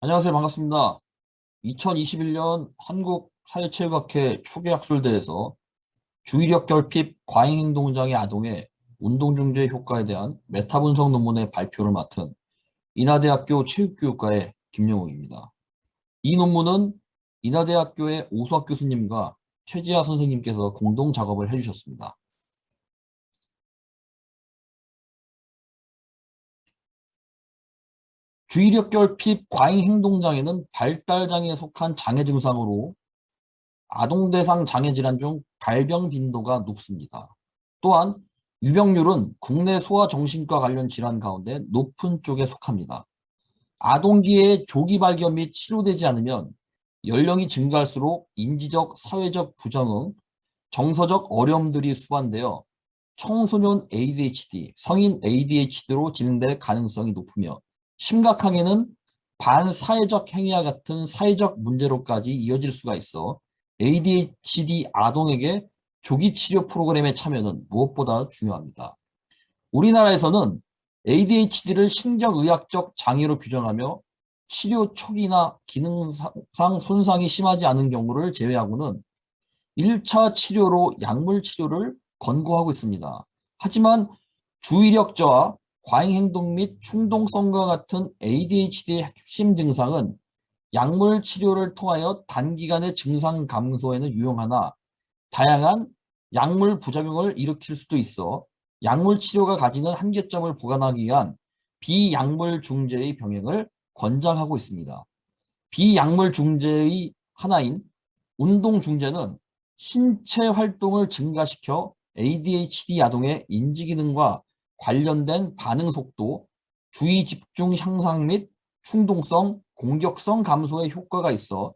안녕하세요. 반갑습니다. 2021년 한국 사회체육학회 추계학술대에서 주의력 결핍 과잉행동장애 아동의 운동중재 효과에 대한 메타 분석 논문의 발표를 맡은 인하대학교 체육교육과의 김영욱입니다. 이 논문은 인하대학교의 오수학 교수님과 최지아 선생님께서 공동 작업을 해주셨습니다. 주의력 결핍 과잉 행동 장애는 발달 장애에 속한 장애 증상으로 아동 대상 장애 질환 중 발병 빈도가 높습니다. 또한 유병률은 국내 소아정신과 관련 질환 가운데 높은 쪽에 속합니다. 아동기에 조기 발견 및 치료되지 않으면 연령이 증가할수록 인지적, 사회적 부정응, 정서적 어려움들이 수반되어 청소년 ADHD, 성인 ADHD로 진행될 가능성이 높으며 심각하게는 반사회적 행위와 같은 사회적 문제로까지 이어질 수가 있어 ADHD 아동에게 조기 치료 프로그램의 참여는 무엇보다 중요합니다. 우리나라에서는 ADHD를 신경의학적 장애로 규정하며 치료 초기나 기능상 손상이 심하지 않은 경우를 제외하고는 1차 치료로 약물 치료를 권고하고 있습니다. 하지만 주의력 저하, 과잉 행동 및 충동성과 같은 ADHD의 핵심 증상은 약물 치료를 통하여 단기간의 증상 감소에는 유용하나 다양한 약물 부작용을 일으킬 수도 있어 약물 치료가 가지는 한계점을 보완하기 위한 비약물 중재의 병행을 권장하고 있습니다. 비약물 중재의 하나인 운동 중재는 신체 활동을 증가시켜 ADHD 아동의 인지기능과 관련된 반응 속도, 주의 집중 향상 및 충동성, 공격성 감소에 효과가 있어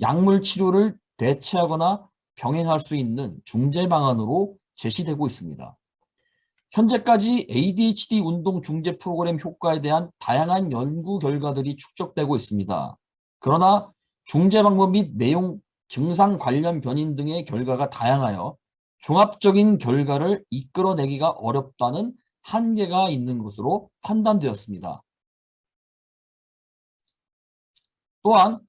약물 치료를 대체하거나 병행할 수 있는 중재 방안으로 제시되고 있습니다. 현재까지 ADHD 운동 중재 프로그램 효과에 대한 다양한 연구 결과들이 축적되고 있습니다. 그러나 중재 방법 및 내용, 증상 관련 변인 등의 결과가 다양하여 종합적인 결과를 이끌어내기가 어렵다는 한계가 있는 것으로 판단되었습니다. 또한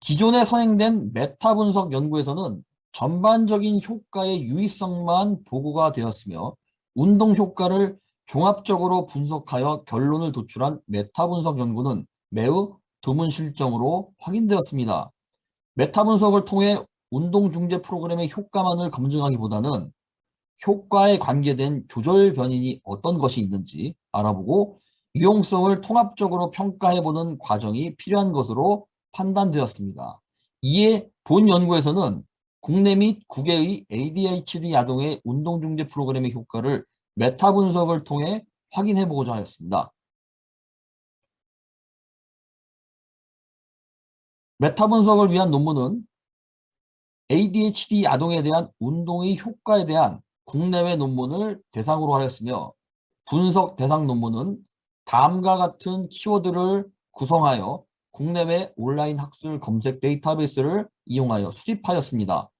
기존에 선행된 메타 분석 연구에서는 전반적인 효과의 유의성만 보고가 되었으며 운동 효과를 종합적으로 분석하여 결론을 도출한 메타 분석 연구는 매우 드문 실정으로 확인되었습니다. 메타 분석을 통해 운동 중재 프로그램의 효과만을 검증하기보다는 효과에 관계된 조절 변인이 어떤 것이 있는지 알아보고 유용성을 통합적으로 평가해보는 과정이 필요한 것으로 판단되었습니다. 이에 본 연구에서는 국내 및 국외의 ADHD 아동의 운동중재 프로그램의 효과를 메타 분석을 통해 확인해보고자 하였습니다. 메타 분석을 위한 논문은 ADHD 아동에 대한 운동의 효과에 대한 국내외 논문을 대상으로 하였으며 분석 대상 논문은 다음과 같은 키워드를 구성하여 국내외 온라인 학술 검색 데이터베이스를 이용하여 수집하였습니다.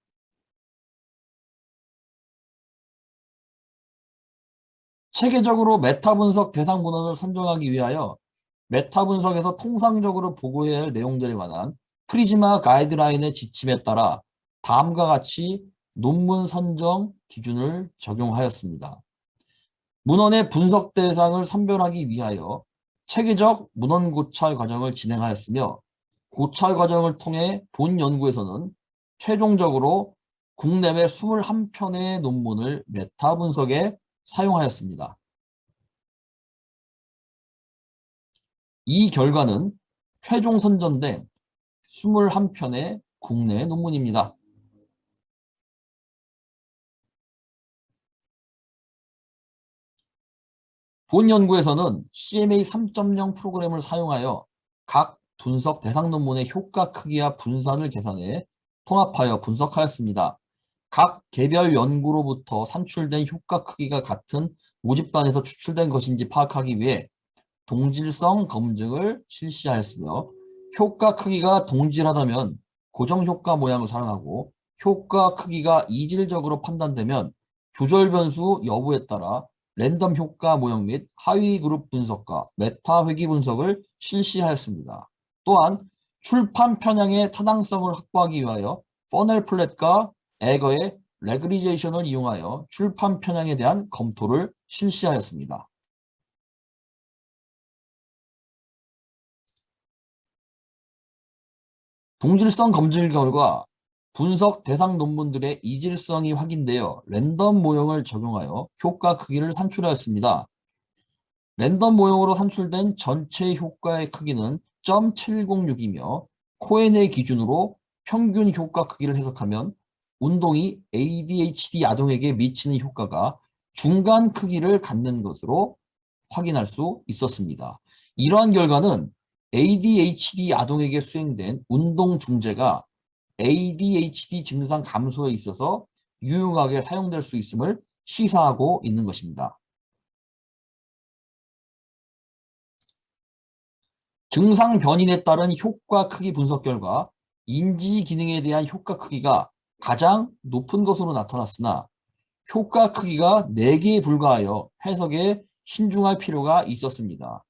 체계적으로 메타 분석 대상 문헌을 선정하기 위하여 메타 분석에서 통상적으로 보고해야 할 내용들에 관한 프리즈마 가이드라인의 지침에 따라 다음과 같이 논문 선정 기준을 적용하였습니다. 문헌의 분석 대상을 선별하기 위하여 체계적 문헌 고찰 과정을 진행하였으며 고찰 과정을 통해 본 연구에서는 최종적으로 국내외 21편의 논문을 메타 분석에 사용하였습니다. 이 결과는 최종 선전된 21편의 국내 논문입니다. 본 연구에서는 CMA 3.0 프로그램을 사용하여 각 분석 대상 논문의 효과 크기와 분산을 계산해 통합하여 분석하였습니다. 각 개별 연구로부터 산출된 효과 크기가 같은 모집단에서 추출된 것인지 파악하기 위해 동질성 검증을 실시하였으며 효과 크기가 동질하다면 고정효과 모양을 사용하고 효과 크기가 이질적으로 판단되면 조절 변수 여부에 따라 랜덤 효과 모형 및 하위 그룹 분석과 메타 회귀 분석을 실시하였습니다. 또한 출판 편향의 타당성을 확보하기 위하여 퍼넬 플랫과 에거의 레그리제이션을 이용하여 출판 편향에 대한 검토를 실시하였습니다. 동질성 검증 결과 분석 대상 논문들의 이질성이 확인되어 랜덤 모형을 적용하여 효과 크기를 산출하였습니다. 랜덤 모형으로 산출된 전체 효과의 크기는 0.706이며 코엔의 기준으로 평균 효과 크기를 해석하면 운동이 ADHD 아동에게 미치는 효과가 중간 크기를 갖는 것으로 확인할 수 있었습니다. 이러한 결과는 ADHD 아동에게 수행된 운동 중재가 ADHD 증상 감소에 있어서 유용하게 사용될 수 있음을 시사하고 있는 것입니다. 증상 변인에 따른 효과 크기 분석 결과 인지 기능에 대한 효과 크기가 가장 높은 것으로 나타났으나 효과 크기가 4개에 불과하여 해석에 신중할 필요가 있었습니다.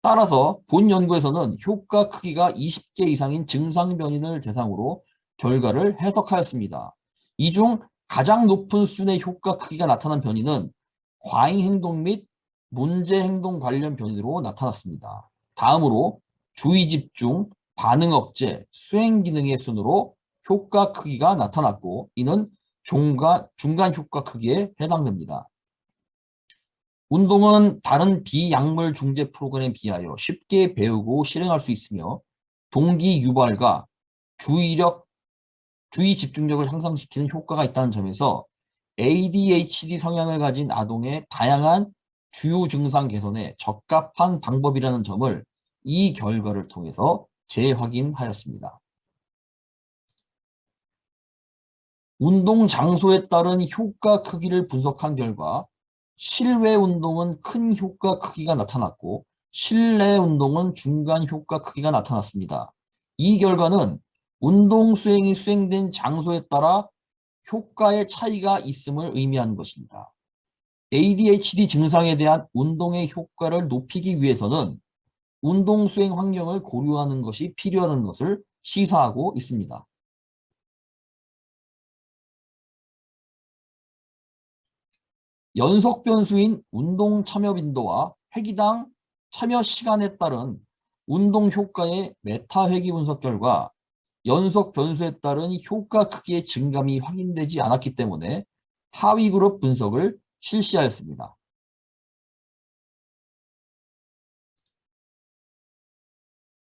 따라서 본 연구에서는 효과 크기가 20개 이상인 증상 변인을 대상으로 결과를 해석하였습니다. 이 중 가장 높은 수준의 효과 크기가 나타난 변이는 과잉 행동 및 문제 행동 관련 변이로 나타났습니다. 다음으로 주의 집중, 반응 억제, 수행 기능의 순으로 효과 크기가 나타났고 이는 중간, 중간 효과 크기에 해당됩니다. 운동은 다른 비약물 중재 프로그램에 비하여 쉽게 배우고 실행할 수 있으며 동기 유발과 주의력, 주의 집중력을 향상시키는 효과가 있다는 점에서 ADHD 성향을 가진 아동의 다양한 주요 증상 개선에 적합한 방법이라는 점을 이 결과를 통해서 재확인하였습니다. 운동 장소에 따른 효과 크기를 분석한 결과 실외 운동은 큰 효과 크기가 나타났고 실내 운동은 중간 효과 크기가 나타났습니다. 이 결과는 운동 수행이 수행된 장소에 따라 효과의 차이가 있음을 의미하는 것입니다. ADHD 증상에 대한 운동의 효과를 높이기 위해서는 운동 수행 환경을 고려하는 것이 필요하다는 것을 시사하고 있습니다. 연속 변수인 운동 참여 빈도와 회기당 참여 시간에 따른 운동 효과의 메타 회기 분석 결과 연속 변수에 따른 효과 크기의 증감이 확인되지 않았기 때문에 하위 그룹 분석을 실시하였습니다.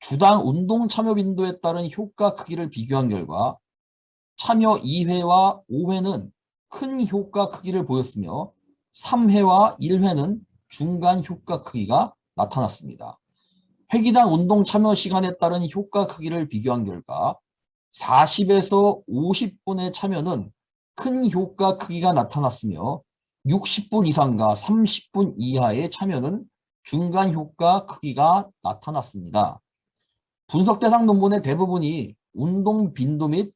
주당 운동 참여 빈도에 따른 효과 크기를 비교한 결과 참여 2회와 5회는 큰 효과 크기를 보였으며 3회와 1회는 중간 효과 크기가 나타났습니다. 회기당 운동 참여 시간에 따른 효과 크기를 비교한 결과 40에서 50분의 참여는 큰 효과 크기가 나타났으며 60분 이상과 30분 이하의 참여는 중간 효과 크기가 나타났습니다. 분석 대상 논문의 대부분이 운동 빈도 및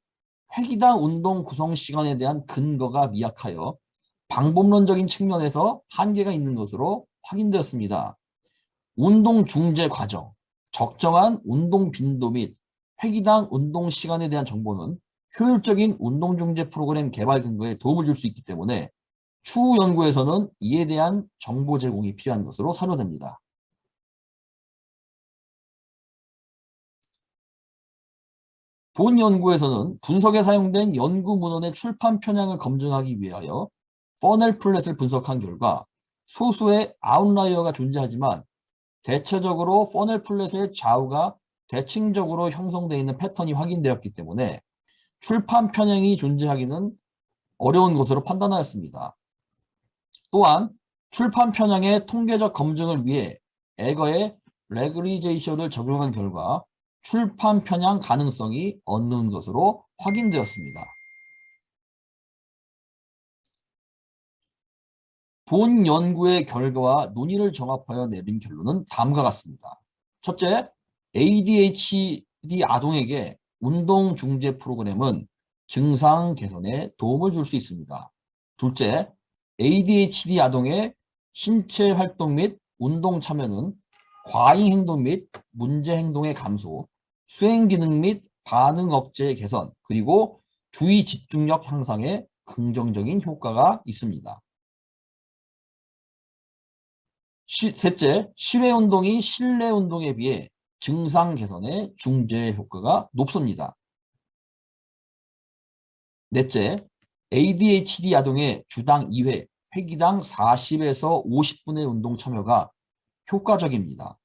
회기당 운동 구성 시간에 대한 근거가 미약하여 방법론적인 측면에서 한계가 있는 것으로 확인되었습니다. 운동 중재 과정, 적정한 운동 빈도 및 회기당 운동 시간에 대한 정보는 효율적인 운동 중재 프로그램 개발 근거에 도움을 줄 수 있기 때문에 추후 연구에서는 이에 대한 정보 제공이 필요한 것으로 사료됩니다. 본 연구에서는 분석에 사용된 연구 문헌의 출판 편향을 검증하기 위하여 퍼넬 플랫을 분석한 결과 소수의 아웃라이어가 존재하지만 대체적으로 퍼넬 플랫의 좌우가 대칭적으로 형성되어 있는 패턴이 확인되었기 때문에 출판 편향이 존재하기는 어려운 것으로 판단하였습니다. 또한 출판 편향의 통계적 검증을 위해 에거의 레그리제이션을 적용한 결과 출판 편향 가능성이 없는 것으로 확인되었습니다. 본 연구의 결과와 논의를 정합하여 내린 결론은 다음과 같습니다. 첫째, ADHD 아동에게 운동 중재 프로그램은 증상 개선에 도움을 줄 수 있습니다. 둘째, ADHD 아동의 신체 활동 및 운동 참여는 과잉 행동 및 문제 행동의 감소, 수행 기능 및 반응 억제 개선, 그리고 주의 집중력 향상에 긍정적인 효과가 있습니다. 시- 셋째, 실외 운동이 실내 운동에 비해 증상 개선에 중재 효과가 높습니다. 넷째, ADHD 아동의 주당 2회, 회기당 40에서 50분의 운동 참여가 효과적입니다.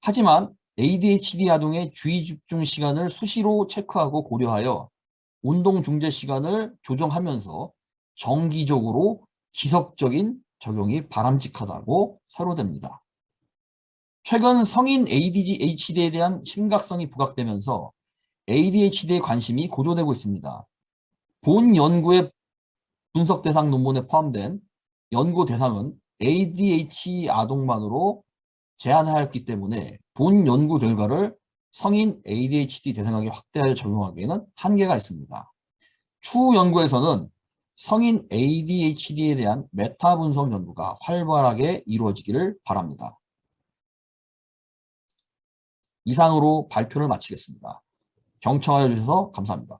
하지만 ADHD 아동의 주의 집중 시간을 수시로 체크하고 고려하여 운동 중재 시간을 조정하면서 정기적으로 지속적인 적용이 바람직하다고 사료됩니다. 최근 성인 ADHD에 대한 심각성이 부각되면서 ADHD에 관심이 고조되고 있습니다. 본 연구의 분석 대상 논문에 포함된 연구 대상은 ADHD 아동만으로 제한하였기 때문에 본 연구 결과를 성인 ADHD 대상에게 확대하여 적용하기에는 한계가 있습니다. 추후 연구에서는 성인 ADHD에 대한 메타 분석 연구가 활발하게 이루어지기를 바랍니다. 이상으로 발표를 마치겠습니다. 경청하여 주셔서 감사합니다.